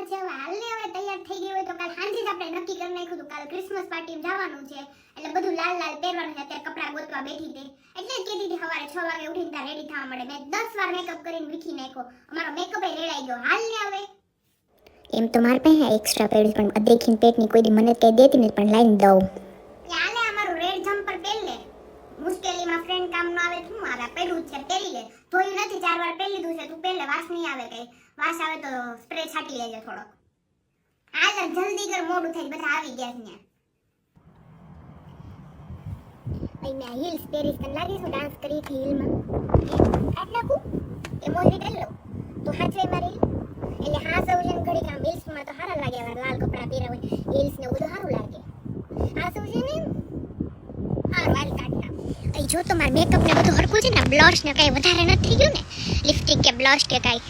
વાર છે હવે હાલને હવે તૈયાર થઈ ગઈ હોય તો કાલ સાંજે જ આપણે નક્કી કરી નાખ્યું હતું કાલ ક્રિસમસ પાર્ટીમાં જવાનું છે. એટલે બધું લાલ લાલ પહેરવાનું છે અત્યારે કપડાં ગોતવા બેઠી તે એટલે જ કહેતી હતી સવારે છ વાગે ઉઠીને ત્યાં રેડી થવા મળે. મેં દસ વાર મેકઅપ કરીને વીખી નાખ્યો. અમારો મેકઅપ રેડાઈ ગયો. હાલને હવે. એમ તો મારે પાસે એક્સ્ટ્રા પડ્યું પણ દેખીને પેટની કોઈ દી મને કહી દેતી નથી પણ લાઈન દઉં ચાલે અમારું રેડ જમ્પર પહેર લે મુશ્કેલીમાં ફ્રેન્ડ કામ નો પહેર્યું છે પહેરી લે ધોયું નથી, ચાર વાર પહેરી લીધું છે, તું પહેલે વાસ નહીં આવે કઈ. વાસ આવે તો સ્પ્રે છાંટી લેજે થોડો હાલ જલ્દી કર, મોડું થઈ બધા આવી ગયા છે ભાઈ, મેં હિલ્સ પહેરીશ તને લાગે શું ડાન્સ કરી હતી હિલમાં આટલા નાખું, એ મોજરી કરી લઉં. તો હાચવે મારી એટલે હા સૌ છે ને ઘડીક હિલ્સમાં તો સારા લાગે હવે લાલ કપડાં પહેર્યા હોય. હિલ્સ ને બધું સારું લાગે. હા સૌ છે ને હા વાલ કાઢના અહીં જો તો મારે મેકઅપ ને છે ને બ્લશ ને કઈ વધારે નથી ગયું ને. લિપસ્ટિક કે બ્લશ કે કઈ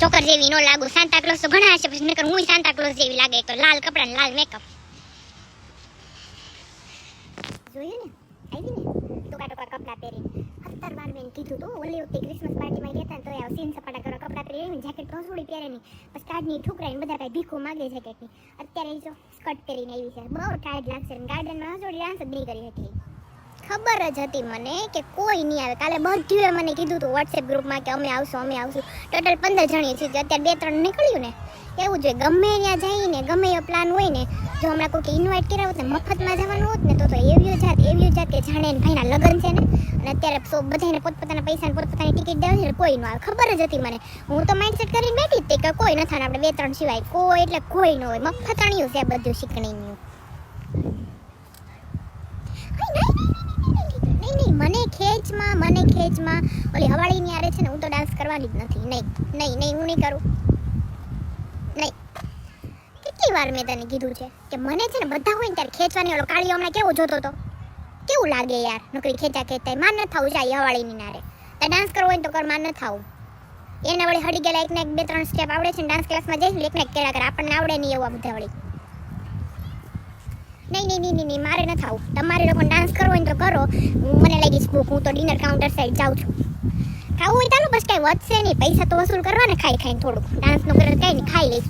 ચોકર જેવી નો લાગુ સાંતા ક્લોઝ તો ઘણા હશે, પછી નકર હું સાંતા ક્લોઝ જેવી લાગે. તો લાલ કપડાં લાલ મેકઅપ જોયું ને આવી ને? ટૂંકા ટૂંકા કપડાં પહેરી સત્તર વાર મેં કીધું તો, ઓલી વખતે ક્રિસમસ પાર્ટીમાં ગયા તો આ સીન સપાટા કરવા કપડાં પહેરી જેકેટ થોડી પહેરે નહીં. પછી કાઢની ઠુકરાઈને બધા કાંઈ ભીખું માગે જેકેટની અત્યારે જો સ્કર્ટ પહેરીને આવી છે. બહુ ટાઈટ લાગશે ગાર્ડનમાં હસોડી ડાન્સ જ નહીં કરી હતી ખબર જ હતી મને કે કોઈ નહીં આવે. કાલે બધું મને કીધું હતું વોટ્સએપ ગ્રુપમાં કે અમે આવશું અમે આવશું. ટોટલ પંદર જણીએ છીએ, જે અત્યારે બે ત્રણ નીકળ્યું ને, એવું જોઈએ. ગમે ત્યાં જઈને, ગમે એવો પ્લાન હોય ને, જો હમણાં કોઈ ઇન્વાઇટ કર્યા હોત ને, મફતમાં જવાનું હોત ને, તો તો એવી જાત એવી જાત કે જાણે ભાઈના લગ્ન છે ને. અને અત્યારે સો બધાને પોતપોતાના પૈસા પોતપોતાની ટિકિટ દેવાની છે કોઈ ન આવે. ખબર જ હતી મને. હું તો માઇન્ડસેટ કરીને બેઠી જ કે કોઈ ન થાય આપણે બે ત્રણ સિવાય કોઈ, એટલે કોઈ ન હોય. મફતણિયું છે બધું શીખણીનું. નહીં નહીં, મને ખેંચમાં મને ખેંચમાં. ઓલી હવાળીની આરે છે ને, હું તો ડાન્સ કરવાની જ નથી. નહીં નહીં નહીં, હું નહીં કરું. નહીં. કેટલી વાર મેં તને કીધું છે કે મને છે ને બધા હોય ને ત્યારે ખેંચવાની, ઓલો કાળીઓ હમણાં કેવો જોતો હતો? કેવું લાગે યાર, નોકરી ખેંચા ખેંચતા માન ન થવું જાય હવાળીની નારે. તે ડાન્સ કરવો હોય તો કર માન ન થવું. એને વળી હડી ગયેલા એક ને એક, બે, ત્રણ સ્ટેપ આવડે છે ડાન્સ ક્લાસમાં જઈશ એક ને એક કેળા કરે. આપણને આવડે નહીં એવું આ બધા વળી. નહીં નહીં નહીં નહીં મારે ન થવું. તમારે લોકો ડાન્સ કરવો હોય ને તો કરો. હું મને લાગીશ ભૂખ હું તો ડિનર કાઉન્ટર સાઈડ જાઉં છું. ખાવું હોય ચાલો બસ કાંઈ વધશે નહીં. પૈસા તો વસૂલ કરવાને, ખાઈ, ખાઈને થોડુંક. ડાન્સનું કરે કાંઈ નહીં, ખાઈ લઈશ.